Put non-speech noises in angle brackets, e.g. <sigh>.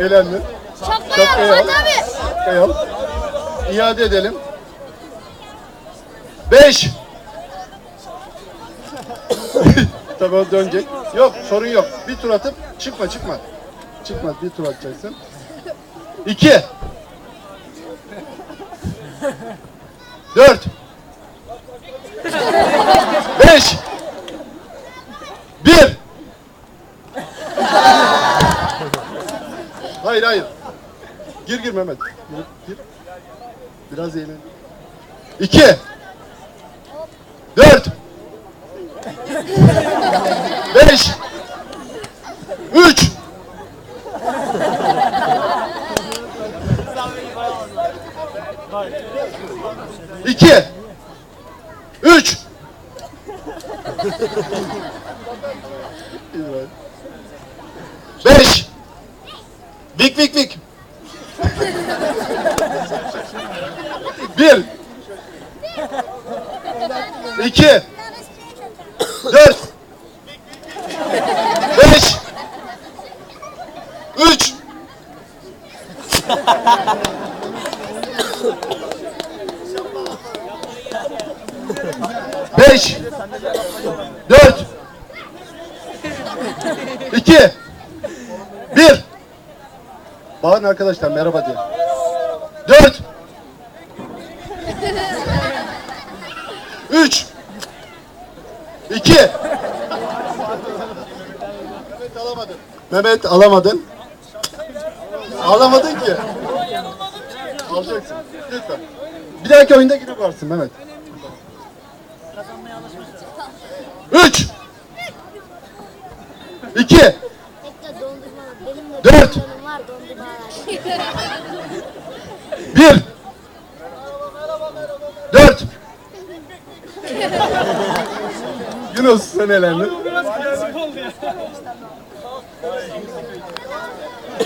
Eğlendin. Şapka Şapka yap yap. Fatih abi. Şapka yap. İade edelim. Beş. <laughs> Tabii o dönecek. Yok sorun yok. Bir tur atıp çıkma çıkma. Çıkma bir tur atacaksın. İki. Dört. Beş. Bir. Hayır hayır. Gir gir Mehmet. Gir. gir. Biraz eğlen. İki. Dört. Beş. Üç. İki. Üç. Beş. Vik vik vik. Bir. İki. Dört. Beş. Üç. Beş. Dört. İki. Bağırın arkadaşlar merhaba diye. Dört. Üç. İki. Mehmet alamadın. Mehmet alamadın. Alamadın ki. Alacaksın. Lütfen. Bir dahaki oyunda yine varsın Mehmet. Üç. Bir. Dört. Yunus sen elendin.